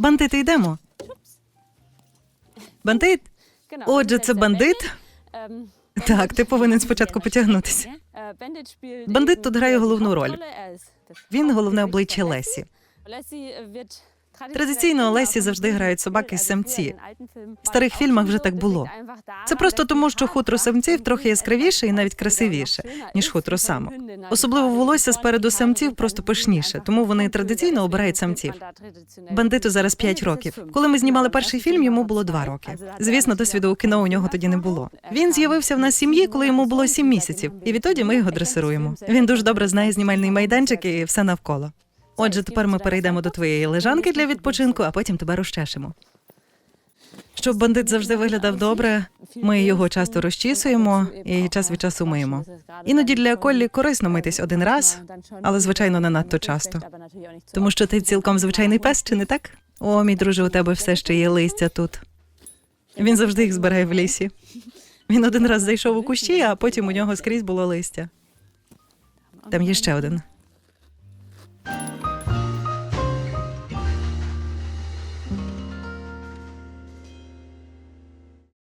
Бандити йдемо. Бандит? Отже, це бандит? Так, ти повинен спочатку потягнутися. Бандит тут грає головну роль. Він головне обличчя Лесі. Традиційно Лесі завжди грають собаки самці. В старих фільмах вже так було. Це просто тому, що хутро самців трохи яскравіше і навіть красивіше, ніж хутро самок. Особливо волосся спереду самців просто пишніше, тому вони традиційно обирають самців. Бандиту зараз 5 років. Коли ми знімали перший фільм, йому було 2 роки. Звісно, досвіду у кіно у нього тоді не було. Він з'явився в нас сім'ї, коли йому було 7 місяців, і відтоді ми його дресируємо. Він дуже добре знає знімальний майданчик і все навколо. Отже, тепер ми перейдемо до твоєї лежанки для відпочинку, а потім тебе розчешемо. Щоб бандит завжди виглядав добре, ми його часто розчісуємо і час від часу миємо. Іноді для Коллі корисно митись один раз, але звичайно не надто часто. Тому що ти цілком звичайний пес, чи не так? О, мій друже, у тебе все ще є листя тут. Він завжди їх збирає в лісі. Він один раз зайшов у кущі, а потім у нього скрізь було листя. Там є ще один.